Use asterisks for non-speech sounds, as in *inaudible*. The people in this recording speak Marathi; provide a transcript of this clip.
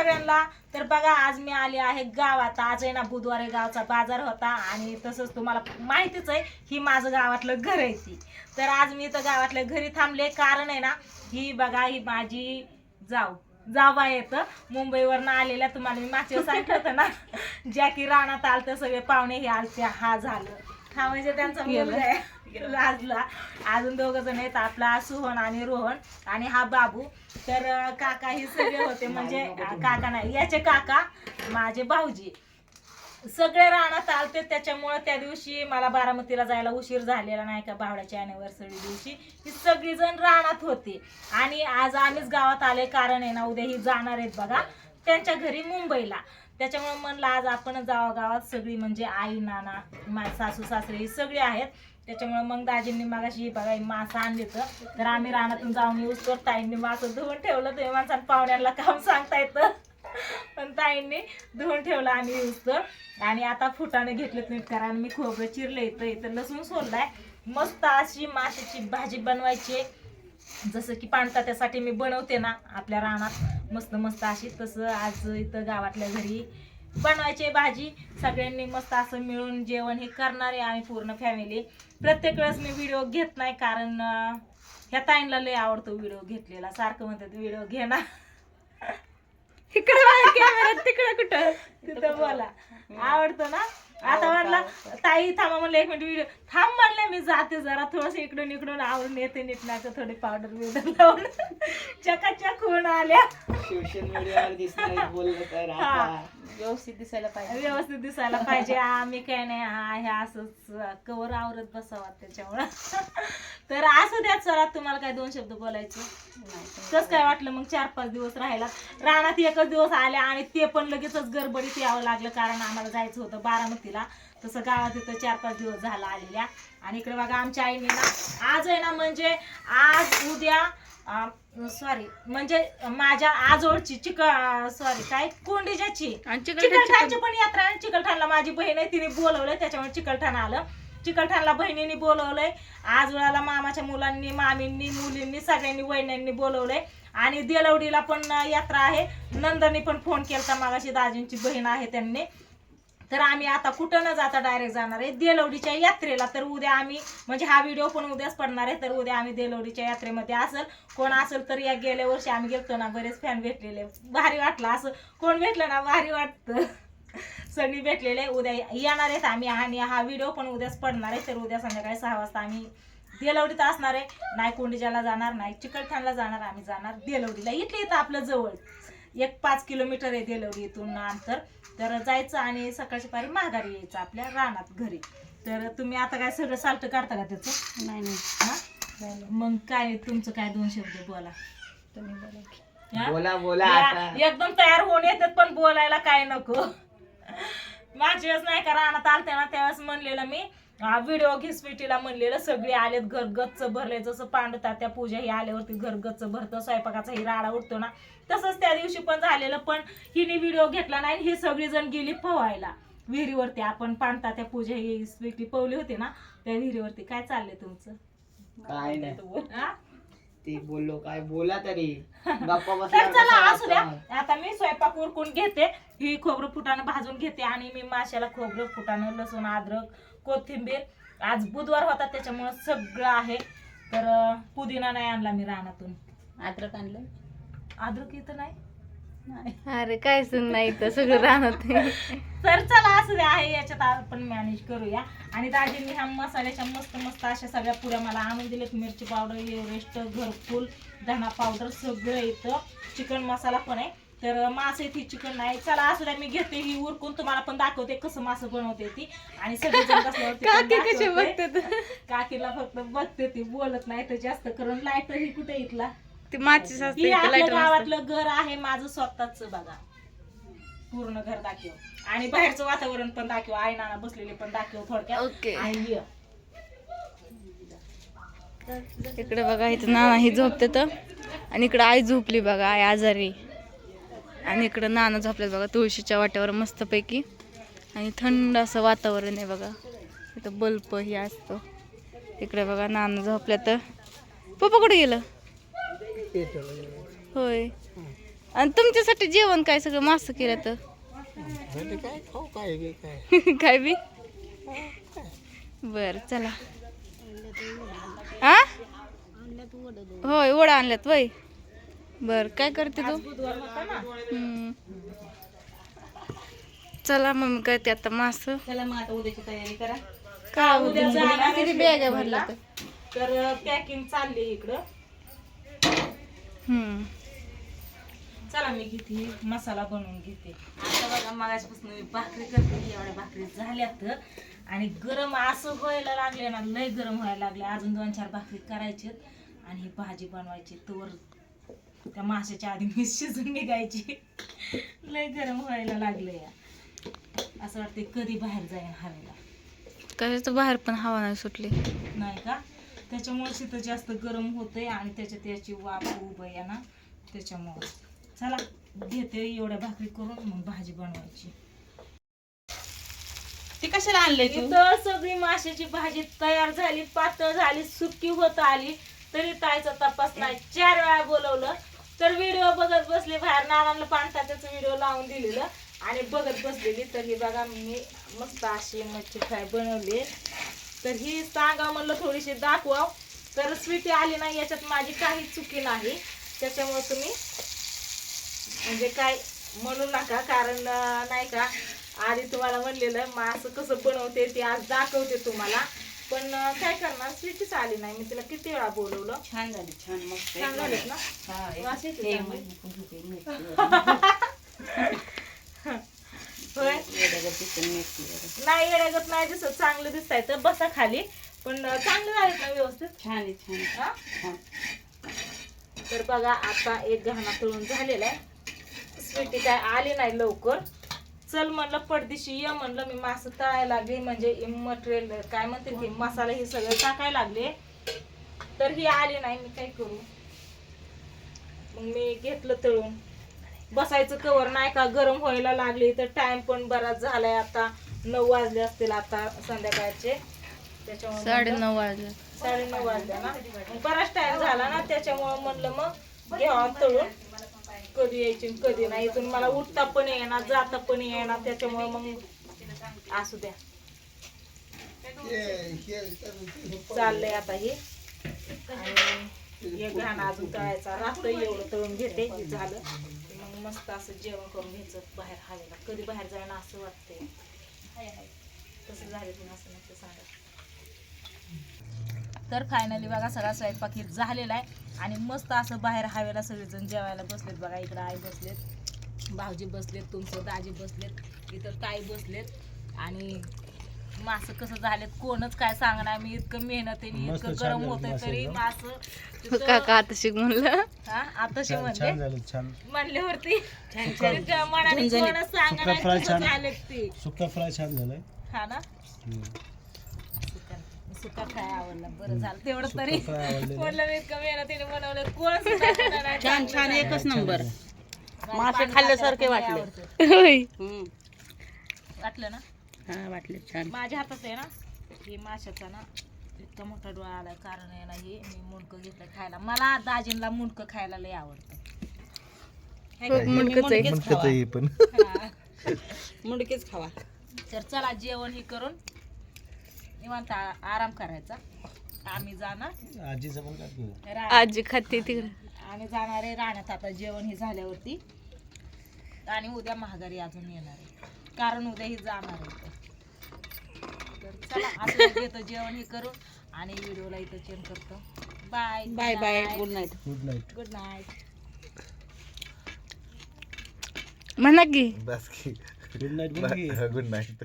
सगळ्यांना. तर बघा आज मी आले आहे गावात. आज आहे ना बुधवारी गावचा बाजार होता. आणि तसंच तुम्हाला माहितीच आहे ही माझं गावातलं घर आहे ती. तर आज मी तर गावातल्या घरी थांबले. कारण आहे ना ही बघा ही माझी जाऊ जावा येतं मुंबईवरनं आलेल्या तुम्हाला मी मागच्या सांगितलं होतं ना ज्या की रानात आलतं सगळे पाहुणे हे आलते. हा झालं. हा म्हणजे त्यांचा मुलगा आहे. लाजला. अजून दोघ जण आहेत आपला सुहन आणि रोहन आणि हा बाबू. तर काका ही सगळे होते म्हणजे काका नाही याचे काका माझे भाऊजी. सगळे रानात आलते त्याच्यामुळे त्या दिवशी मला बारामतीला जायला उशीर झालेला नाही का बावड्याच्या अॅनिव्हर्सरी दिवशी. ही सगळी जण रानात होती. आणि आज आम्हीच गावात आले कारण आहे ना उद्या ही जाणार आहेत बघा त्यांच्या घरी मुंबईला. त्याच्यामुळे म्हणलं आज आपण जावा गावात सगळी म्हणजे आई नाना मा सासू सासरे ही सगळी आहेत. त्याच्यामुळे मग दाजींनी मागाशी बघा मासा मासं आणली तर. तर आम्ही रानातून जाऊन येऊस तर ताईंनी मासं धुवून ठेवलं. तुम्ही माणसानं पाहुण्याला काम सांगता येतं. पण ताईंनी धुवून ठेवलं आम्ही येऊस तर आणि आता फुटाने घेतलं नीट करा. आणि मी खोबरं चिरलं इथं. इथं लसूण सोललाय. मस्त अशी माशाची भाजी बनवायची जसं की पाणतात्यासाठी मी बनवते ना आपल्या रानात. मस्त मस्त अशी तसं आज इथं गावातल्या घरी बनवायची भाजी. सगळ्यांनी मस्त असं मिळून जेवण हे करणार आहे आम्ही पूर्ण फॅमिली प्रत्येक वेळेस मी व्हिडिओ घेत नाही कारण ह्या ताईंला लय आवडतो व्हिडिओ घेतलेला. सारखं म्हणतात व्हिडिओ घे ना. इकडे कॅमेरा तिकडे कुठं? तिथं बोला. आवडतो ना? आता म्हणला ताई थांबा म्हणलं एक मिनिट व्हिडिओ थांब म्हणले मी जाते जरा थोडस इकडून इकडून आवरून येते नीटनाचं थोडी पावडर बिवडर लावून. *laughs* चकाचक होऊन आल्या. सोशल मीडियावर दिसणार बोललं तर हा. व्यवस्थित दिसायला पाहिजे. व्यवस्थित दिसायला पाहिजे. आम्ही काय नाही हा हे असंच कवर आवरत बसावा त्याच्यामुळं. तर असं द्या चला तुम्हाला काय दोन शब्द बोलायचे? कसं काय वाटलं मग चार पाच दिवस राहायला रानात एकच दिवस आले आणि ते पण लगेचच गडबडीत यावं लागलं कारण आम्हाला जायचं होतं बारामतीला. तसं गावात इथं चार पाच दिवस झाला आलेल्या. आणि इकडे बघा आमच्या आईने ना आज आहे ना म्हणजे आज उद्या सॉरी म्हणजे माझ्या आजोळची चिक सॉरी काय? कोंडीच्याची. चिकलठाणची पण. यात्रा आहे. चिकलठाणला माझी बहीण आहे तिने बोलवलंय त्याच्यामुळे चिकलठाण आलं. चिकलठाणला बहिणीने बोलवलंय आज वेळाला मामाच्या मुलांनी मामींनी मुलींनी सगळ्यांनी वहिन्यांनी बोलवलंय. आणि देलवडीला पण यात्रा आहे. नंदनी पण फोन केलता मागाशी दाजींची बहीण आहे त्यांनी. तर आम्ही आता कुठं न जाता डायरेक्ट जाणार आहे? देलवडीच्या यात्रेला. तर उद्या आम्ही म्हणजे हा व्हिडिओ पण उद्याच पडणार आहे. तर उद्या आम्ही देलवडीच्या यात्रेमध्ये असेल कोण असेल तर या गेल्या वर्षी आम्ही गेलतो ना बरेच फॅन भेटलेले. भारी वाटलं असं. कोण भेटलं ना भारी वाटतं. सगळी भेटलेले. उद्या येणार आहेत आम्ही आणि हा व्हिडिओ पण उद्याच पडणार आहे. तर उद्या संध्याकाळी सहा वाजता आम्ही देलवडीत असणार आहे. नाही कोंडीच्याला जाणार नाही चिकलठाणला जाणार आम्ही जाणार देलवडीला इथले इथं आपलं जवळ. एक पाच किलोमीटर आहे देलवडी इथून अंतर. तर जायचं आणि सकाळची पारी माघारी यायचं आपल्या रानात घरी. तर तुम्ही आता काय सगळं साल्ट काढता का त्याचं? नाही नाही. हा? मग काय तुमचं काय दोन शब्द बोला. तुम्ही बोला की. हा? बोला बोला या- एकदम तयार होऊन येतात पण बोलायला काय नको. मागच्या वेळेस नाही का रानात आलते ना त्यावेळेस म्हणलेलं मी व्हिडिओ घे स्वीटीला म्हणलेलं सगळे आलेत घर गच्च भरले जसं पांडतात त्या पूजा ही आल्यावरती घर गच्च भरतं स्वयंपाकाचा ही राडा उठतो ना तसंच त्या दिवशी पण झालेलं पण हिने व्हिडिओ घेतला नाही ही सगळीजण गेली पोहायला. विहिरीवरती आपण पांडता त्या पूजा ही स्वीटी पवली होती ना त्या विहिरीवरती. काय चाललंय तुमचं? काय नाही. हा? ते बोललो काय बोला तरी. *laughs* गप्पा तर चला असू द्या? आता मी स्वयंपाक उरकून घेते ही खोबरं फुटाणं भाजून घेते आणि मी माशाला खोबरं फुटाणं लसूण अद्रक कोथिंबीर. आज बुधवार होता त्याच्यामुळे सगळं आहे. तर अं, पुदिना नाही आणला मी रानातून. अद्रक आणलं अद्रक इथं नाही. अरे काय सुन नाही तर सगळं राहणार तर चला असू द्या आहे याच्यात आपण मॅनेज करूया. आणि दाजींनी ह्या मसाल्याच्या मस्त मस्त अशा सगळ्या पुऱ्या मला आणून दिलेत मिरची पावडर एव्हरेस्ट घरकुल धना पावडर सगळं येतं चिकन मसाला पण आहे. तर मासे ती चिकन नाही. चला असू द्या मी घेते ही उरकून. तुम्हाला पण दाखवते कसं मासं बनवते ती. आणि. बघतात? काकीला फक्त बघते ती बोलत नाही तर जास्त करून. लाइट ही कुठे इथला? ते माचीस असते ही इथं आपल्या लाइट गावातलं घर आहे माझं स्वतःच बघा. पूर्ण घर दाखव. आणि बाहेरचं वातावरण पण दाखव. आई नाना बसलेले पण दाखव थोडक्यात. ओके. आणि ये. इकडे बघा इथं नाना ही झोपते तर आणि इकडे आई झोपली बघा आई आजारी. आणि इकडं नाना झोपल्यात बघा तुळशीच्या वाट्यावर मस्तपैकी. आणि थंड असं वातावरण आहे बघा. इथं बल्ब ही असतो. इकडे बघा नाना झोपल्या तर पप्पा कुठे गेलं? होय. आणि तुमच्यासाठी जेवण काय सगळं? मास केलं तर? *laughs* काय बी? बर चला. हा होय वडा आणल्यात वय. बर काय करते तू. चला मग करते आता मास. का उद्या बॅग आहे भरला तर पॅकिंग चालली इकडं. चला मी घेते. मसाला बनवून घेते. आता बघा मगाचपासून मी भाकरी करते एवढ्या भाकरी झाल्यात. आणि गरम असं व्हायला लागले ना लय गरम व्हायला लागले अजून दोन चार भाकरी करायच्यात आणि ही भाजी बनवायची. तवर त्या माशाच्या आधी मी शिजून निघायची. लय गरम व्हायला लागले या असं वाटते कधी बाहेर जाईन हवेला. कशाचं बाहेर पण हवा नाही सुटली. नाही का? त्याच्यामुळे तिथं जास्त गरम होतंय आणि त्याच्यात याची वाफ उभं आहे ना त्याच्यामुळे. चला घेते एवढ्या भाकरी करून मग भाजी बनवायची. ती कशाला आणले तू? इथं सगळी माशाची भाजी तयार झाली पातळ झाली सुकी होत आली. तरी ताईचा तपास नाही. चार वेळा बोलवलं. तर व्हिडिओ बघत बसले बाहेर नानांना पाणतात्याचं व्हिडिओ लावून दिलेलं. आणि बघत बसलेली. तर ही बघा मी मस्त अशी मच्छी फ्राय बनवली. तर ही सांगा म्हणलं थोडीशी दाखवा तर स्वीटी आली नाही याच्यात माझी काही चुकी नाही. त्याच्यामुळे तुम्ही म्हणजे काय म्हणू नका कारण नाही का आधी तुम्हाला म्हणलेलं मग असं कसं बनवते ते आज दाखवते तुम्हाला. पण काय करणार? स्वीटीच आली नाही. मी तिला किती वेळा बोलवलं? छान झाली छान मस्त. छान झालेत ना *laughs* हा, एक- वास येतो हे चांगला. मग घेते मिरची होय वेगळं दिसेल मिरची वगैरे. नाही येण्यागत नाही दिसत. चांगलं दिसतंय तर बसा खाली. पण चांगलं झालेत ना व्यवस्थित? छान आहे छान हा? तर बघा आता एक गहना तळून झालेला आहे. स्वीटी काय आली नाही लवकर. चल म्हणलं पडदिशी ये म्हणलं. मी मास तळायला लागले म्हणजे मटेरियल काय म्हणते ते मसाला हे सगळं टाकायला लागले. तर ही आली नाही मी काय करू? मग मी घेतलं तळून. बसायचं कवर नाही का? गरम व्हायला लागली तर टाइम पण बराच झालाय आता. नऊ वाजले असतील आता संध्याकाळचे. त्याच्यामुळे साडे नऊ वाजले. साडे नऊ वाजल्या ना? बराच टाइम झाला ना त्याच्यामुळं म्हणलं मग घ्यावा तळून. कधी यायची कधी नाही. इथून मला उठता पण येणार जाता पण येणार त्याच्यामुळं मग असू द्या. चाललंय आता हे. आणि एक घाण अजून तळायचा. रात्र एवढं तळून घेते. हे झालं. मस्त असं जेवण करून घ्यायचं बाहेर हवेला कधी बाहेर जायला असं वाटतंय. तसं झालं की असं नसतं सांगा. तर फायनली बघा सगळा स्वयंपाक झालेला आहे. आणि मस्त असं बाहेर हवेला सगळेजण जेवायला बसलेत बघा. इकडं आई बसलेत भाऊजी बसलेत तुमचं दाजी बसलेत इथं ताई बसलेत. आणि मासं कसं झालेत कोणच काय सांगणार मी इतकं मेहनतीने इतकं गरम होतंय तरी मासं तिथं- काका आता शिक म्हणलं. हा आताशी म्हणले झालं छान. म्हणल्यावरती तिच्या मनाने कोणच सांगणार फ्राय कसं छान. झालेत ते. सुका फ्राय छान झालाय. हा ना? हम्म. सुका- सुका फ्राय आवडला बरं झालं तेवढं सुका तरी फ्राय आवडलेला. म्हणलं मी इतकं मेहनतीने बनवलं कोण सुद्धा कोणाला नाही छान छान. एकच नंबर. मासे खाल्ल्यासारखे वाटले. आवडतं. होय. हम्म. वाटलं ना? हा वाटले छान. माझ्या हातात आहे ना हे माशाचा ना इतका मोठा डोळा आलाय कारण आहे ना हे मी मुंडकं घेतलं खायला. मला दाजींला मुंडकं खायला लय आवडतं. खूप मुंडकच आहे. मुंडकेच खावा. पण. हा. मुंडकेच खावा. तर चला जेवण हे करून निवांत आ- आराम करायचा. आम्ही जाणार. आजीचं पण काय केलं रा- आजी खाते तिकडे. आम्ही जाणार आहे राहण्यात आता जेवण हे झाल्यावरती. आणि उद्या महागारी अजून येणार आहे. कारण उद्या ही जाणार आहे. तर चला असं घेतो जेवण हे करून आणि व्हिडिओला इथं चेंज करतो. Bye bye bye good night good night good night म्हणा की. Good night good night